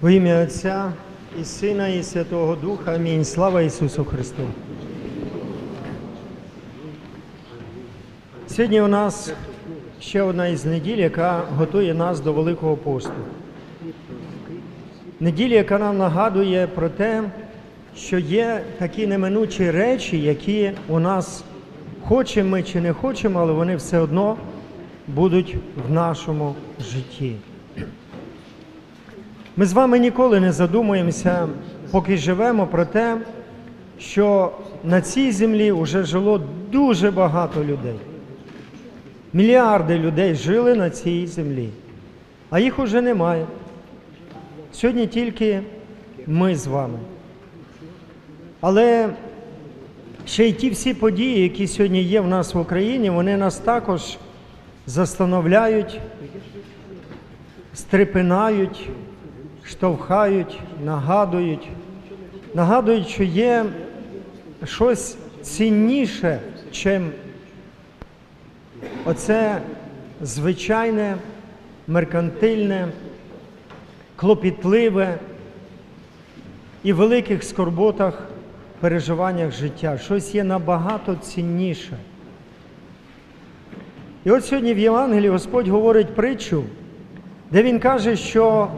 Во ім'я Отця і Сина, і Святого Духа. Амінь. Слава Ісусу Христу. Сьогодні у нас ще одна із неділь, яка готує нас до Великого посту. Неділя, яка нам нагадує про те, що є такі неминучі речі, які у нас хочемо ми чи не хочемо, але вони все одно будуть в нашому житті. Ми з вами ніколи не задумуємося, поки живемо про те, що на цій землі вже жило дуже багато людей. Мільярди людей жили на цій землі, а їх уже немає. Сьогодні тільки ми з вами. Але ще й ті всі події, які сьогодні є в нас в Україні, вони нас також застановляють, стрепинають, штовхають, нагадують, нагадують, що є щось цінніше, чим оце звичайне, меркантильне, клопітливе і в великих скорботах, переживаннях життя. Щось є набагато цінніше. І от сьогодні в Євангелії Господь говорить притчу, де Він каже, що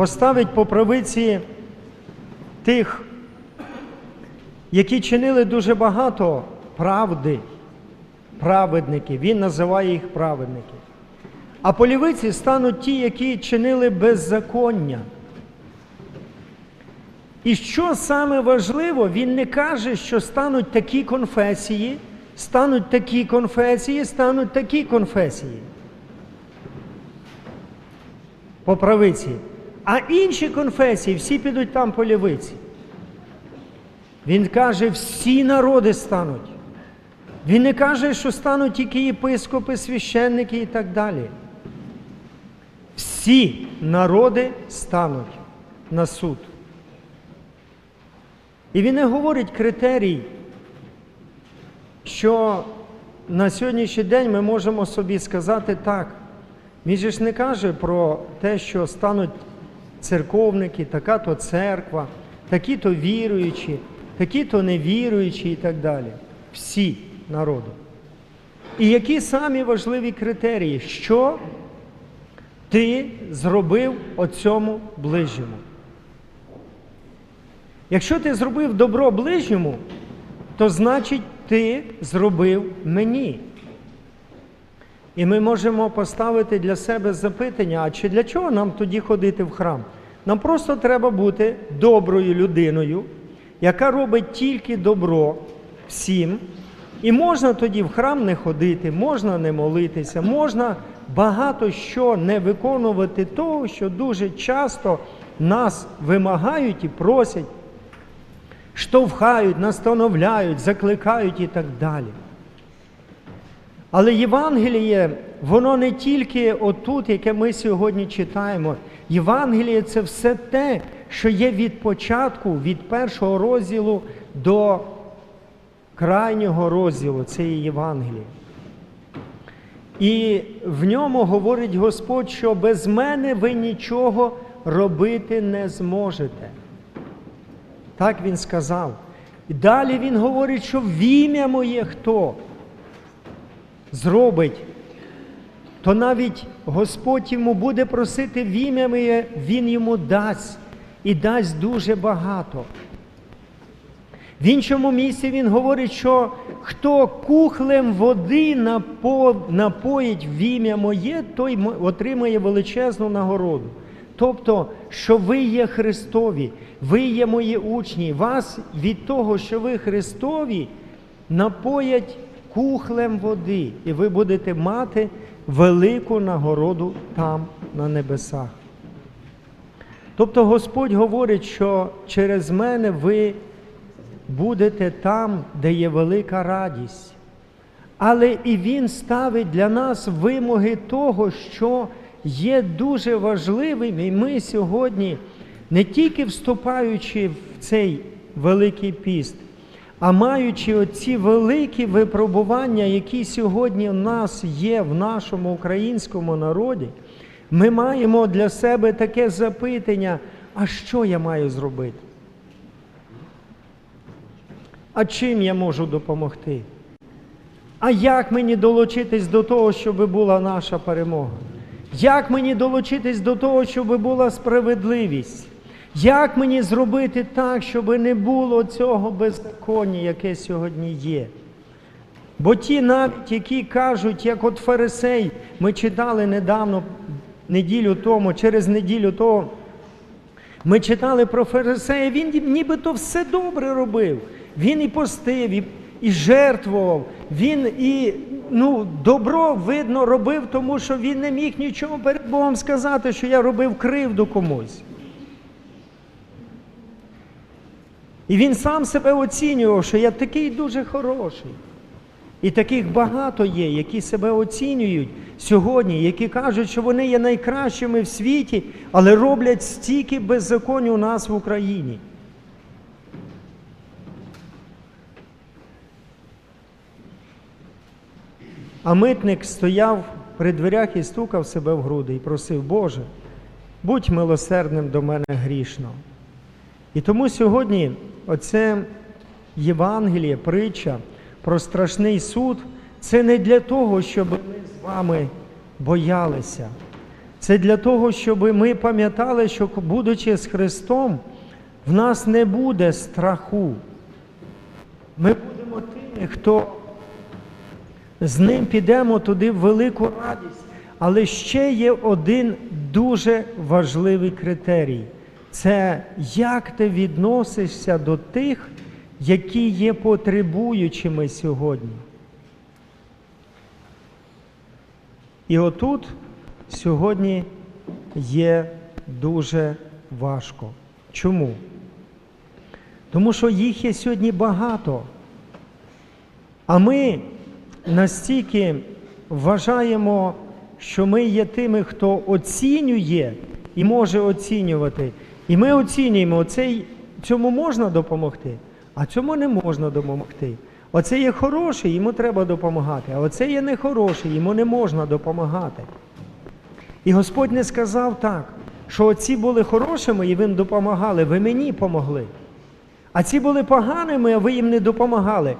поставить по правиці тих, які чинили дуже багато правди, праведників. Він називає їх праведники. А по лівиці стануть ті, які чинили беззаконня. І що саме важливо, він не каже, що стануть такі конфесії, стануть такі конфесії, стануть такі конфесії. По правиці. А інші конфесії всі підуть там по лівиці. Він каже, всі народи стануть. Він не каже, що стануть тільки єпископи, священники і так далі. Всі народи стануть на суд. І він не говорить критерій, що на сьогоднішній день ми можемо собі сказати так. Він же ж не каже про те, що стануть церковники, така-то церква, такі-то віруючі, такі-то невіруючі і так далі. Всі народи. І які самі важливі критерії, що ти зробив оцьому ближньому? Якщо ти зробив добро ближньому, то значить ти зробив мені. І ми можемо поставити для себе запитання, а чи для чого нам тоді ходити в храм? Нам просто треба бути доброю людиною, яка робить тільки добро всім. І можна тоді в храм не ходити, можна не молитися, можна багато що не виконувати того, що дуже часто нас вимагають і просять, штовхають, настановляють, закликають і так далі. Але Євангеліє, воно не тільки отут, яке ми сьогодні читаємо. Євангеліє це все те, що є від початку, від першого розділу до крайнього розділу цієї Євангелії. І в ньому говорить Господь, що без мене ви нічого робити не зможете. Так він сказав. І далі він говорить, що в ім'я моє хто зробить, то навіть Господь йому буде просити в ім'я моє, Він йому дасть і дасть дуже багато. В іншому місці він говорить, що хто кухлем води напо... напоїть в ім'я моє, той отримає величезну нагороду. Тобто, що ви є Христові, ви є мої учні, вас від того, що ви Христові, напоять кухлем води, і ви будете мати велику нагороду там, на небесах. Тобто Господь говорить, що через мене ви будете там, де є велика радість. Але і Він ставить для нас вимоги того, що є дуже важливим, і ми сьогодні, не тільки вступаючи в цей Великий піст, а маючи оці великі випробування, які сьогодні в нас є в нашому українському народі, Ми маємо для себе таке запитання, а що я маю зробити? А чим я можу допомогти? А як мені долучитись до того, щоб була наша перемога? Як мені долучитись до того, щоб була справедливість? Як мені зробити так, щоб не було цього беззаконня, яке сьогодні є? Бо ті навіть, які кажуть, як от фарисей, ми читали недавно, неділю тому, через неділю того, ми читали про фарисея, він нібито все добре робив. Він і постив, і, і жертвував, він і ну, добро видно робив, тому що він не міг нічого перед Богом сказати, що я робив кривду комусь. І він сам себе оцінював, що я такий дуже хороший. І таких багато є, які себе оцінюють сьогодні, які кажуть, що вони є найкращими в світі, але роблять стільки беззаконня у нас в Україні. А митник стояв при дверях і стукав себе в груди і просив, Боже, будь милосердним до мене грішного. І тому сьогодні оце Євангеліє, притча про страшний суд, це не для того, щоб ми з вами боялися. Це для того, щоб ми пам'ятали, що, будучи з Христом, в нас не буде страху. Ми будемо тими, хто з ним підемо туди в велику радість. Але ще є один дуже важливий критерій це як ти відносишся до тих, які є потребуючими сьогодні. І отут сьогодні є дуже важко. Чому? Тому що їх є сьогодні багато. А ми настільки вважаємо, що ми є тими, хто оцінює і може оцінювати. І ми оцінюємо, цей, цьому можна допомогти, а цьому не можна допомогти. Оце є хороший, йому треба допомагати, а оце є нехороший, йому не можна допомагати. І Господь не сказав так, що оці були хорошими і ви їм допомагали, ви мені помогли. А ці були поганими, а ви їм не допомагали.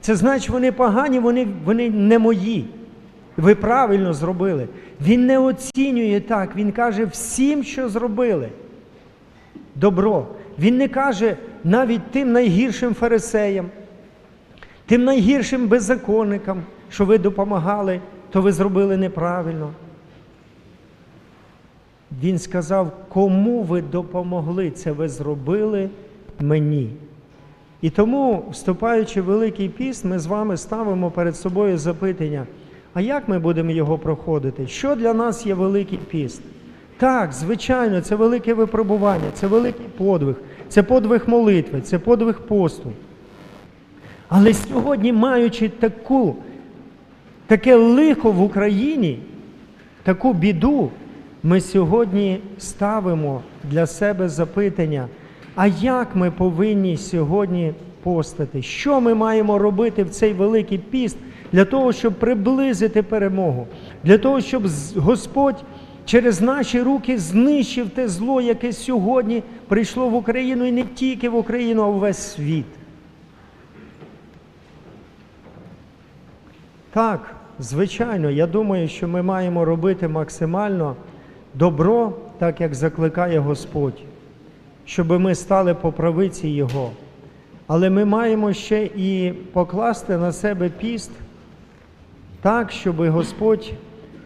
Це значить, вони погані, вони, вони не мої. Ви правильно зробили. Він не оцінює так, він каже всім, що зробили. Добро. Він не каже навіть тим найгіршим фарисеям, тим найгіршим беззаконникам, що ви допомагали, то ви зробили неправильно. Він сказав, кому ви допомогли, це ви зробили мені. І тому, вступаючи в Великий піст, ми з вами ставимо перед собою запитання, а як ми будемо його проходити? Що для нас є Великий піст? Так, звичайно, це велике випробування, це великий подвиг, це подвиг молитви, це подвиг посту. Але сьогодні, маючи таку, таке лихо в Україні, таку біду, ми сьогодні ставимо для себе запитання, а як ми повинні сьогодні постати? Що ми маємо робити в цей великий піст для того, щоб приблизити перемогу, для того, щоб Господь через наші руки знищив те зло, яке сьогодні прийшло в Україну і не тільки в Україну, а в весь світ. Так, звичайно, я думаю, що ми маємо робити максимально добро, так як закликає Господь, щоб ми стали по правиці Його. Але ми маємо ще і покласти на себе піст так, щоб Господь,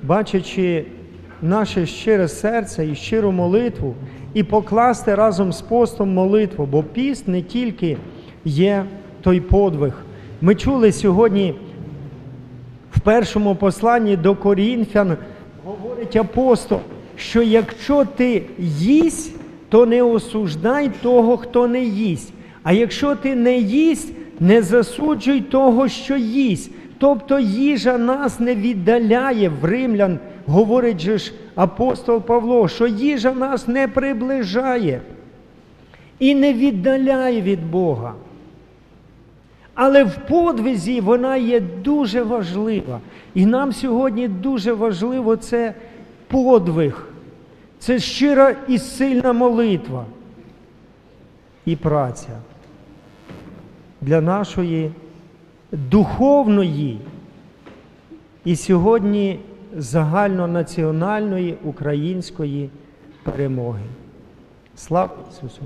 бачачи наше щире серце і щиру молитву, і покласти разом з постом молитву, бо піст не тільки є той подвиг. Ми чули сьогодні в першому посланні до Корінфян, говорить апостол, що якщо ти їсть, то не осуждай того, хто не їсть. А якщо ти не їсть, не засуджуй того, що їсть. Тобто їжа нас не віддаляє в римлян, говорить же ж апостол Павло, що їжа нас не приближає і не віддаляє від Бога. Але в подвизі вона є дуже важлива. І нам сьогодні дуже важливо це подвиг, це щира і сильна молитва і праця для нашої духовної і сьогодні загальнонаціональної української перемоги. Слава Ісусу!